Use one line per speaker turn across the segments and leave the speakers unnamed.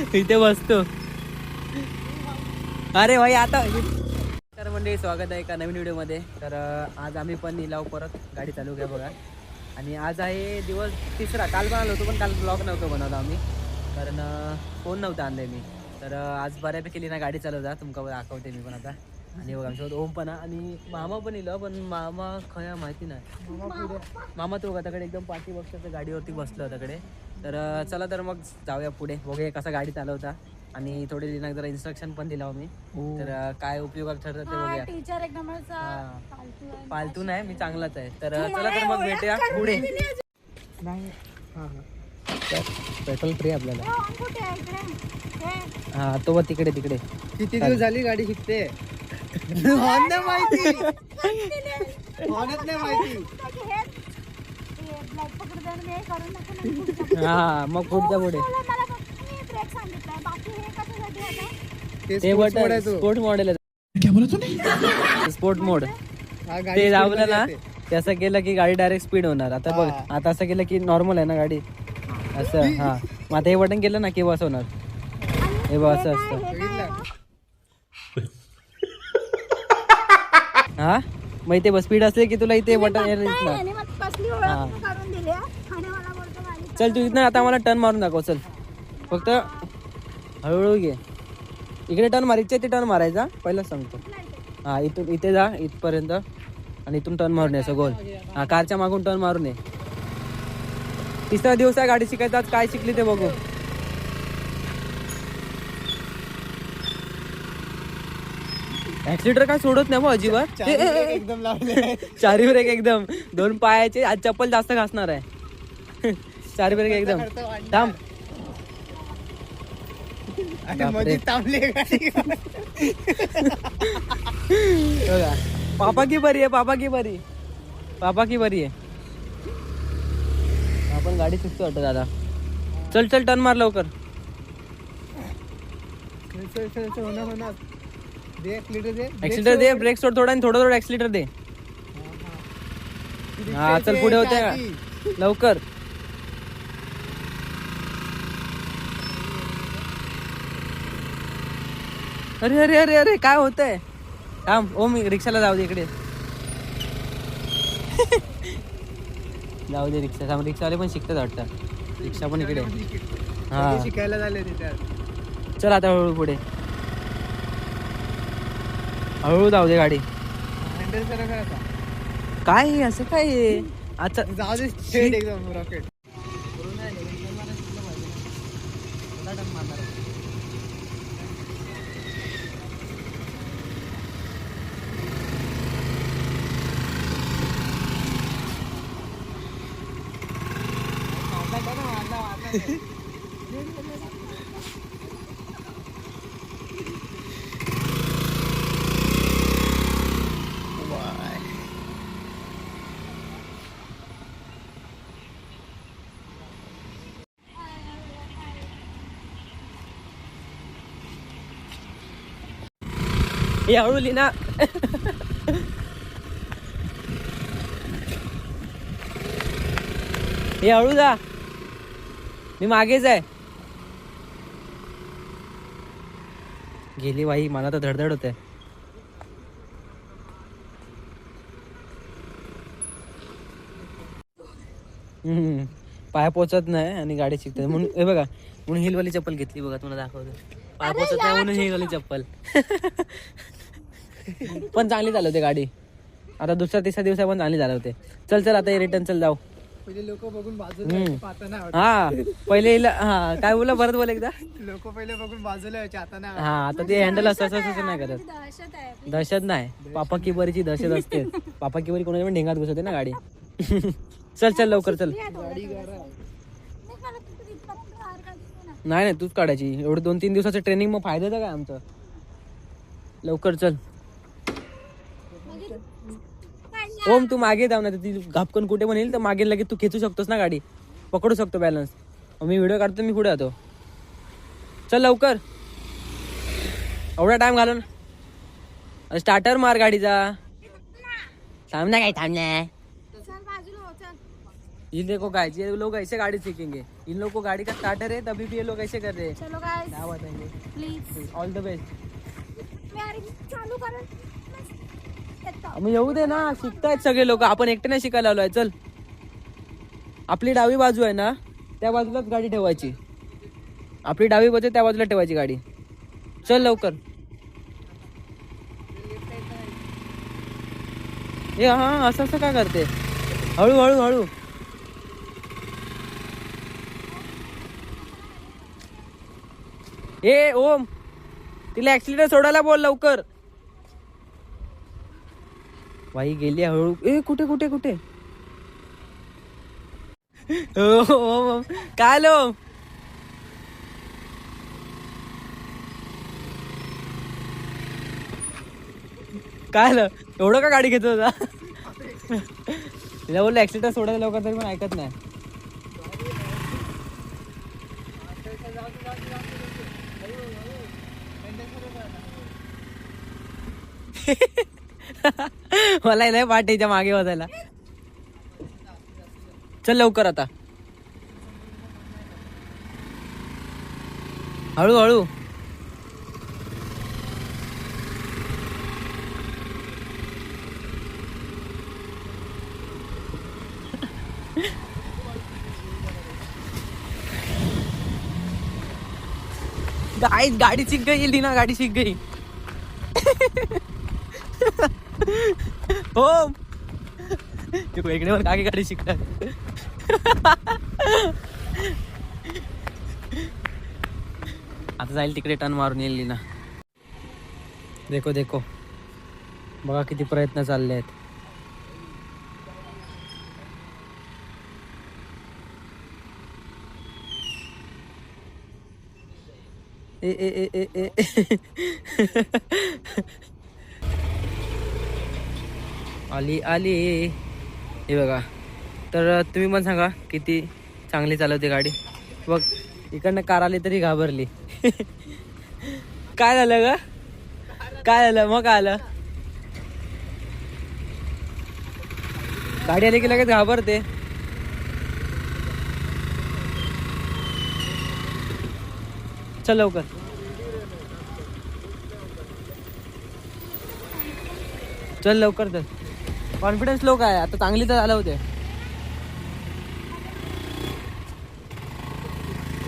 इथे बसतो. अरे भाई आता तर म्हणजे स्वागत आहे एका नवीन व्हिडिओमध्ये. तर आज आम्ही पण निलाव परत गाडी चालू घ्या बघा. आणि आज आहे दिवस तिसरा. काल पण आलो होतो पण काल ब्लॉग नव्हतो बनवला आम्ही. कारण फोन नव्हता आणलाय मी. तर आज बऱ्यापैकी ना गाडी चालवता तुमका दाखवते मी पण आता. आणि बघा आमच्यासोबत ओम पण आणि मामा पण इलो पण मामा खया माहिती नाही. मामा तो त्याकडे एकदम पाठी बघता गाडीवरती बसलो त्याकडे तर चला तर मग जाऊया पुढे. बघूया कसा गाडी चालवता. आणि थोडी लिनाक जरा इन्स्ट्रक्शन पण दिला मी तर अं, काय उपयोगात ठरतं ते बघूया.
टीचर एक नंबरचा
हा.
फालतू आहे.
पालतू नाही मी चांगलाच आहे. तर चला तर मग भेटूया पुढे. पेट्रोल फ्री आपल्याला.
हो. हे,
हा तो बघ तिकडे तिकडे.
किती दिवस झाली गाडी शिकते? माहिती. माहिती.
हे- हे हे.
हा मग पुढच्या पुढे
हो, बाकी हे
ते.
स्पोर्ट मॉडेल आहे स्पोर्ट मोड
हा, गाडी
ते दाबलं ना. ते असं केलं की गाडी डायरेक्ट स्पीड होणार आता बघ
हा.
आता असं केलं की नॉर्मल आहे ना गाडी असं हा मग आता हे बटन केलं ना की बस होणार हे बघ असं असतं? हा मग इथे बस स्पीड असले की तुला इथे बटन हा.
आणि मला बोलतो गाडी
चल तू इथनं आता मला टर्न मारून दाखव चल. फक्त हळूहळू घे. इकडे टर्न मारायचे ते टर्न मारायचा पहिलाच सांगतो. हा इथून इथे जा इथपर्यंत. आणि इथून टर्न मारून ये असं गोल. हा कारच्या मागून टर्न मारून ये. तिसरा दिवस आहे गाडी शिकायचा आज काय शिकली ते बघू. ऍक्सिलेटर काय सोडत नाही अजिबात? ए, ए, ए.
एकदम
चारी ब्रेक एकदम. दोन पायाचे आज चप्पल जास्त घासणार आहे. चारी ब्रेक एकदम. थांब. बघा. पापा की बरी आहे पापा की बरी पापा की बरी आहे. आपण गाडी शिकतो वाटत दादा. चल चल टर्न मार लवकर. ऍक्सिलेटर दे ब्रेक सोड. थोडा आणि थोडं थोडं ऍक्सिलेटर दे. हा चल पुढे होते. लवकर. अरे अरे अरे अरे काय होतंय? थांब ओ मी रिक्षाला जाऊ दे इकडे. जाऊ दे रिक्षा थांब रिक्षावाले पण शिकतात वाटतं. रिक्षा पण इकडे. हा.
शिकायला झाले
चल आता हळूहळू पुढे. हळूहळू जाऊ दे गाडी.
आता
काय हे? असं काय? हे? अच्छा
जाऊ दे रॉकेट
हे हळू लिना हे हळू जा मी मागेच आहे. गेली बाई मला तर धडधड होते. हम्म. पाय पोचत नाही आणि गाडी शिकते. म्हणून हे बघा म्हणून हिलवाली चप्पल घेतली बघा तुम्हाला दाखवतो. पाय पोचत नाही म्हणून हिलवाली चप्पल. पण चांगली चालवते गाडी. आता दुसऱ्या तिसऱ्या दिवसा पण चांगली चालवते. चल चल आता रिटर्न चल जाऊ.
पहिले लोक बघून बाजूला
हम्म.
यायचे, आता नाही
हा पहिले हिला हा काय बोला परत बोल एकदा.
लोक पहिले बघून बाजूला यायचे आता नाही
हा आता ते हँडल असं असं असं नाही करत.
दहशत आहे
दहशत नाही. पापा किबरीची दहशत असते. पापा किबरी कोणाच्या पण ढेंगात घुसवते ना गाडी. चल चल लवकर चल.
नाही, मला तू इथपर्यंत बाहेर काढली ना.
नाही नाही तूच काढायची. एवढं दोन तीन दिवसाचं ट्रेनिंग मग फायद्याचं काय आमचं? लवकर चल. ओम तू मागे जाऊ ना ती घापकन कुठे पण येईल तर मागे लगेच तू खेचू शकतोस ना गाडी. पकडू शकतो बॅलन्स मी व्हिडिओ काढतो मी पुढे जातो. चल लवकर. एवढा टाइम घालून. स्टार्टर मार गाडीचा. थांब ना काय थांब ना.
चल बाजूला चल
ये देखो गाइस ये लोग ऐसे गाड़ी सीखेंगे. इन लोग को गाड़ी का स्टार्टर है तभी भी ये लोग ऐसे कर रहे. हैं
चलो गाइस
क्या बताएंगे
प्लीज
ऑल द बेस्ट
चालू करा.
मग येऊ दे ना शिकतायत सगळे लोक. आपण एकटे नाही शिकायला आलोय. चल. आपली डावी बाजू आहे ना त्या बाजूलाच गाडी ठेवायची. आपली डावी बाजू त्या बाजूला ठेवायची गाडी. चल लवकर. ए हा असं असं काय करते? हळू हळू हळू. ए ओम. तिला ऍक्सिडेंट सोडायला बोल लवकर. बाई गेली हळू. ए कुठे कुठे कुठे? काय लो काय आलं? एवढं का गाडी घेतो होता? तिला बोललं ऍक्सिडेंट सोडायला लवकर तरी पण ऐकत नाही. मला नाही पाठीच्या मागे वाजायला चल लवकर आता. हळू हळू गाड़ी सीख गई लीना गाड़ी सीख गई. ओम. इकडे वर काकी गाडी शिकतात आता जाईल तिकडे टन मारून येईल ना. देखो देखो. बघा किती प्रयत्न चालले आहेत. ए ए ए ए ए. आली आली. हे बघा. तर तुम्ही पण सांगा किती चांगली चालवते गाडी. बघ इकडनं कार आली तरी घाबरली. काय झालं ग? काय झालं? मग काय आलं? गाडी आली की लगेच घाबरते. चल लवकर. चल लवकर चल. कॉन्फिडन्स लो काय? आता चांगली तर झालं होते.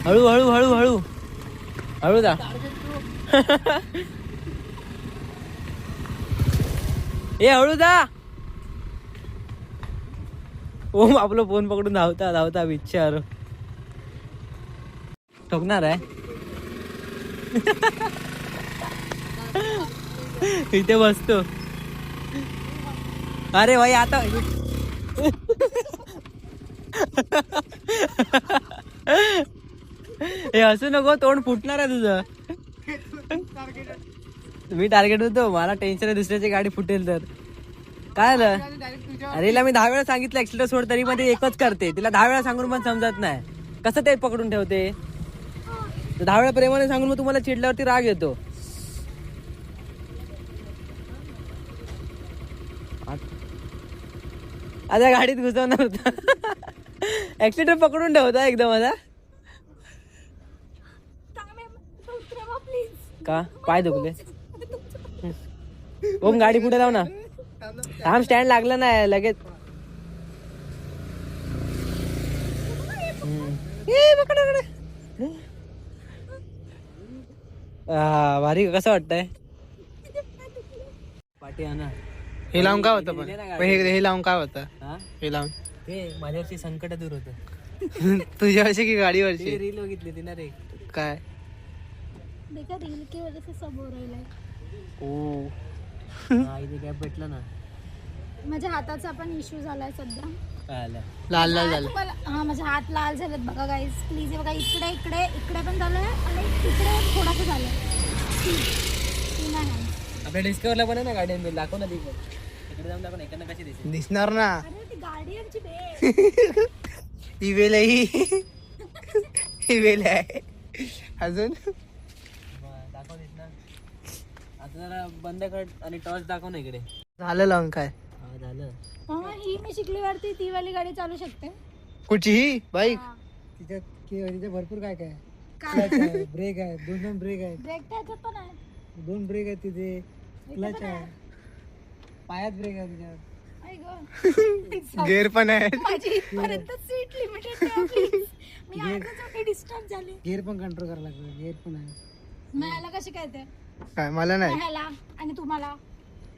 हळू हळू हळू हळू. हळू जा. ए हळू जा. ओम आपलं फोन पकडून धावता धावता विचार. ठोकणार आहे. इथे बसतो. अरे भाई आता हे असू नको तोंड फुटणार आहे तुझं. मी टार्गेट होतो मला टेन्शन आहे दुसऱ्याची गाडी फुटेल तर. काय झालं? अरे हिला मी दहा वेळा सांगितलं ऍक्सिडेंट सोड तरी मध्ये एकच करते. तिला दहा वेळा सांगून पण समजत नाही. कसं ते पकडून ठेवते? दहा वेळा प्रेमाने सांगून मग तुम्हाला चिडल्यावरती राग येतो. आता गाडीत घुसवणार होता. ऍक्सिडेंट पकडून ठेवता एकदम आता. का? पाय दुखले. ओम गाडी पुढे लाव ना? थांब स्टँड लागलं नाही लगेच. हम्म. भारी कसं वाटतंय? पाठी आणा
हे लावून काय होतं पण? हे हे लावून काय होतं?
हा?
हे लावून.
ते माझ्यावरची संकट दूर होत.
तुझ्यावरची की गाडीवरची?
रील बघितली ती ना रे.
काय?
देखा रील की वजह से सब हो रहा है
ओ. हा, इथे गॅप भेटला ना.
माझ्या हाताचा पण इश्यू झालाय सध्या.
काय आलं.
लाल लाल झालं.
हा माझे हात लाल झालेत बघा गाईज प्लीज हे बघा इकडे इकडे इकडे पण झालंय आणि इकडे थोडंसं झालंय तीन आहे.
आपल्या डिस्कवरला पण आहे ना गाडी मी दाखव ना ती पण. तिकडे जाऊन दाखव ना एकांना कशी दिसेल.
दिसणार ना.
अरे ती गाडी आमची बे
ही वेल आहे ही. ही वेल आहे. अजून?
दाखव दिस ना आता जरा बंद कर आणि टॉर्च दाखव ना इकडे.
झालं लावून काय?
हा झालं.
हा ही मी शिकलीवरती ती वाली गाडी चालू शकते.
कुठची ही? बाईक?
हा.
तिच्या
की तिथे भरपूर काय काय
काय?
क्लच आहे ब्रेक आहे दोन दोन ब्रेक आहेत.
ब्रेक त्याच्यात पण आहे
दोन ब्रेक आहेत तिथे. क्लच आहे. पायात ब्रेक आहे तुझ्या.
गेअर पण आहे.
माझी इथपर्यंत सीट लिमिटेड ठेव प्लीज मी आजच मोठी डिस्टर्ब झाली.
गेअर पण कंट्रोल करायला लागतं गेअर पण आहे.
मला कशी कळते
काय मला नाही.
ह्याला आणि तुम्हाला?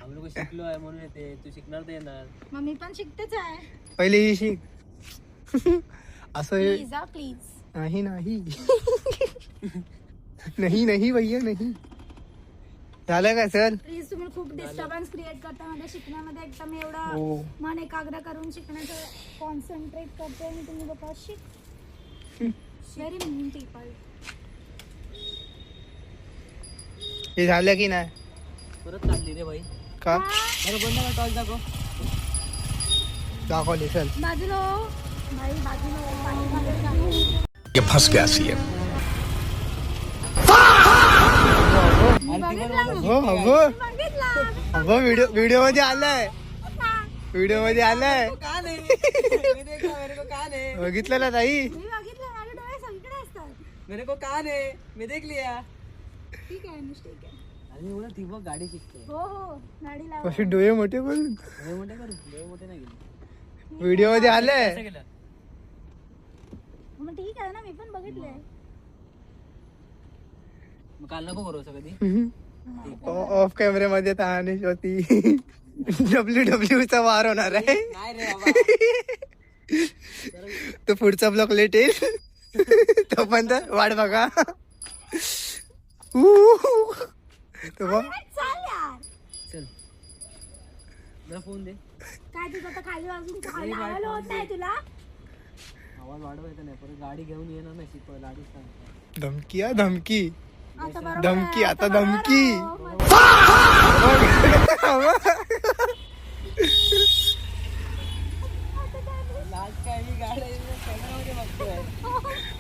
आम्ही लोक शिकलो आहे म्हणून येते. तू शिकणार तर येणार.
मग मी पण शिकतेच आहे.
पहिले ही शिक. असं हे-
प्लीज हा प्लीज
नाही नाही. नाही नाही भैया नाही. झालं काय सर?
प्लीज़ तुम्ही खूप डिस्टर्बन्स क्रिएट करता. माझ्या शिकण्यामध्ये एकदम एवढा मन एकाग्र करून शिकण्याचं कॉन्सन्ट्रेट करते आणि तुम्ही लोक. शिक. व्हेरी मीन पीपल
हे झालं की नाही?
परत काढली रे भाई
का?
बरं बंद कर टॉर्च दाखव
दाखवले चल
बाजूलो भाई बाजूलो
ये फंस गया सीएम
हो अगो अगो. व्हिडिओ व्हिडिओमध्ये आलाय. व्हिडिओमध्ये आलाय. बघितलं ना ताई?
मेरे को का नहीं मी देख लिया.
ठीक आहे अनुष ठीक आहे.
आणि बोला ती बघ गाडी शिकते.
हो हो गाडी लावा.
कशी डोळे मोठे करून.
लय मोठे करू लय मोठे नाही गेले
व्हिडिओमध्ये
गेलं
मग ठीक आहे ना मी पण बघितलंय.
मग काल नको करू असं कधी?
ऑफ कॅमेरे मध्ये तानिश होती. डब्ल्यू डब्ल्यू चा वार होणार आहे.
नाही रे बाबा.
तो पुढचा ब्लॉक लेट येईल. तो पण तर वाट बघा. ऊ. तो बघ.
चाल यार.
चल. जरा फोन दे.
काय तुझं तर खाली अजून खाली लावायला होत आहे तुला?
आवाज वाढवायचा नाही परत गाडी घेऊन येणार नाही शिकवायला आधीच
धमकी हा धमकी. धमकी, आता धमकी.
हो,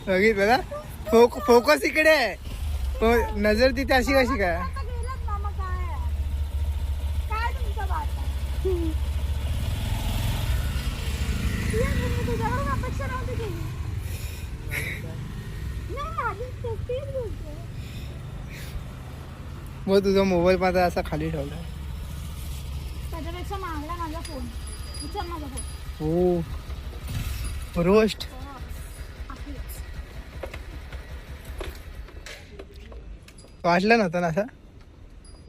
बघितलं ना? फोक फोकस इकडे आहे. फो- नजर तिथे अशी कशी काय
आता गेलात मामा काय आहे? काय तुमचं बात आहे? ये, मी तुझ्याकडून अपेक्षा नव्हती केली. नाही, आधी तेच बोलते.
मग तुझा मोबाईल माझा असा खाली ठेवला.
त्याच्यापेक्षा मागला माझा फोन. उचल माझा फोन.
हो. रोस्ट.
आपलीच.
वाटलं नव्हतं ना असं?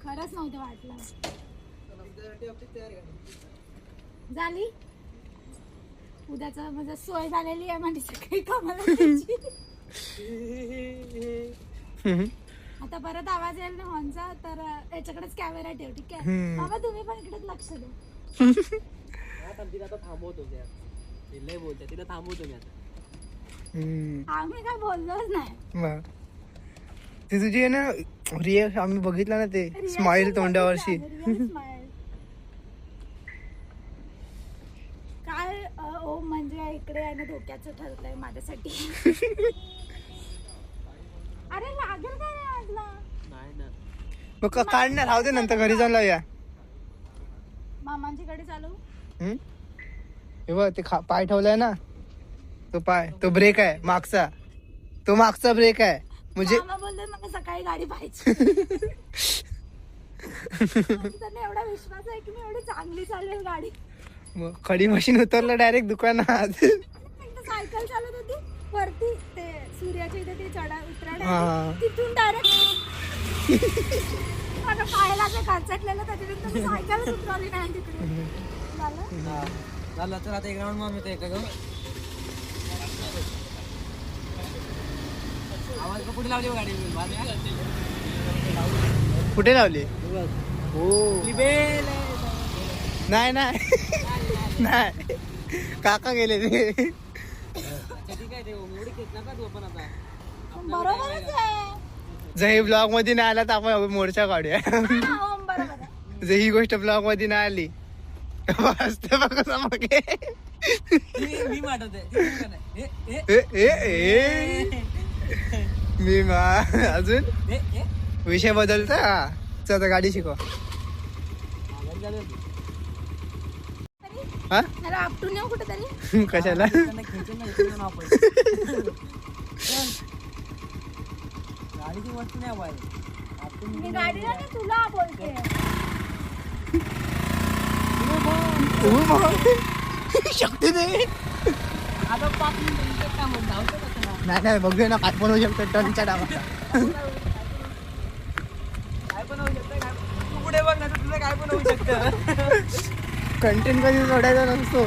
खरंच नव्हतं वाटलं. झाली? उद्याच म्हणजे सोय झालेली आहे म्हणजे सकाळी कामाला. आता परत आवाज येईल ना हॉर्नचा तर याच्याकडेच कॅमेरा ठेव ठीक आहे. बाबा तुम्ही पण इकडेच लक्ष द्या.
आता तिला आता थांबवतो लय बोलते तिला थांबवतो मी आता.
आम्ही काय बोललोच नाही.
ते तुझी आहे ना रिअल आम्ही बघितलं ना ते स्माइल
स्माइल काय ओ म्हणजे इकडे आहे ना धोक्याचं ठरलंय माझ्यासाठी. अरे लागेल काय रे आजला
नाही ना
मग का- काढणार? राहू दे नंतर घरी जाऊन लावूया.
मामांची गाडी चालू
हम्म? हे बघ ते खा- पाय ठेवलाय ना. तो पाय तो ब्रेक आहे मागचा. तो मागचा ब्रेक आहे. म्हणजे
मामा बोलले मला सकाळी गाडी पाहिजे म्हणजे त्यांना एवढा विश्वास आहे की मी एवढी चांगली चालवेल गाडी.
मग खडी मशीन उतरलं डायरेक्ट दुकानात.
एकदा सायकल चालत होती वरती. सूर्याच्या इथे ते चढा
हा.
उतरण्या तिथून डायरेक्ट पायाला ते खर्चटलेलं त्याच्यानंतर मी सायकलच उतरवली नाही तिकडे. झालं?
हा. झालं. तर आता एक राऊंड मारून येतो एका गं. आवाज का कुठे लावली बघ गाडी?
कुठे लावली?
हो.
नाही नाही. नाही काका गेले. ते
ठीक आहे ते एवढी घेत नका तू पण आता.
बरोबरच आहे.
जर हे ब्लॉगमध्ये नाही आला तर आपण मोर्चा काढूया.
हा, हो, बरोबर आहे.
जर ही गोष्ट ब्लॉगमध्ये नाही आली असते बघ कसं मागे
मी- मी वाटवते? ए, ए,
ए, अजून?
ए, ए.
विषय बदलता चल आता गाडी शिकव.
माघारी चालू आहे.
हा?
मला आपटून येऊ कुठेतरी?
कशाला.
गाडीची वस्तू नाही
मी गाडीला नाही तुला बोलते.
शक्ती नाही
आता पाच मिनिटं काय म्हणतो धावतो का तुला?
नाही नाही बघूया ना काय पण होऊ शकतं टर्नच्या डावाला
काय पण होऊ शकतं काय तू पुढे बघ ना तुझं काय पण होऊ शकतं.
कंटेंट कधी सोडायचा नसतो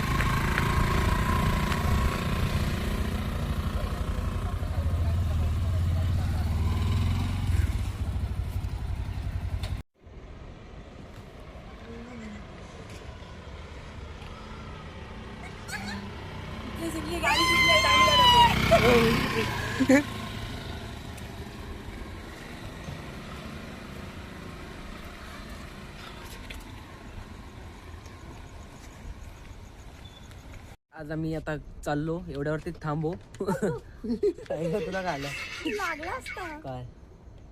आज आम्ही आता चाललो. एवढ्यावरती थांबू. काय गं, तुला काय आलं?
लागला असता.
काय?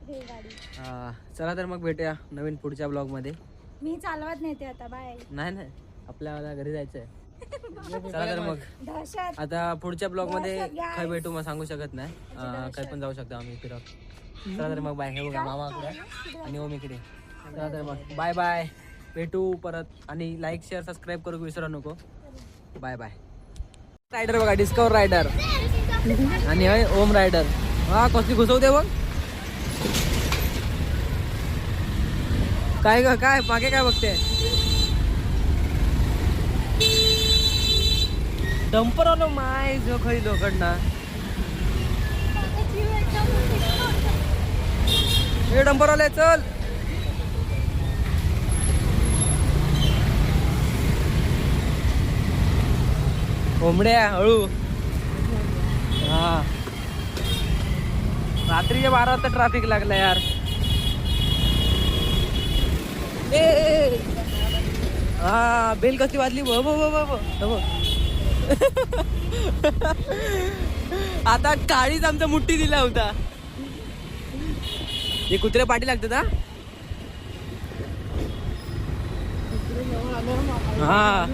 हे गाडी
हा चला तर मग भेटूया नवीन पुढच्या ब्लॉगमध्ये
मी चालवत नेते आता बाय.
नाही नाही. आपल्याला घरी जायचंय. चला तर मग.
दहशत.
आता पुढच्या ब्लॉगमध्ये
Yes, guys.
काय भेटू मग सांगू शकत नाही. अं, काही पण जाऊ शकतो आम्ही फिरत चला तर मग बाय. हे बघा मामाकडे आणि ओम इकडे. चला तर मग. Bye bye. भेटू परत आणि लाईक शेअर सबस्क्राईब करू विसरू नको. Bye bye. रायडर बघा डिस्कवर रायडर आणि होय ओम रायडर हा कसली घुसवते बघ. काय ग काय मागे काय बघते? डंपर आलो माय जो खरी लोकडना हे डंपर आले चल. कोंबड्या हळू हा. रात्रीच्या बारा वाजता ट्रॅफिक लागला यार. ए. हा बेल कशी वाजली? ब ब ब ब ब ब. आता काळीच आमचा मुठ्ठी दिला होता. हे कुत्रे पाठी लागतात हा? हा.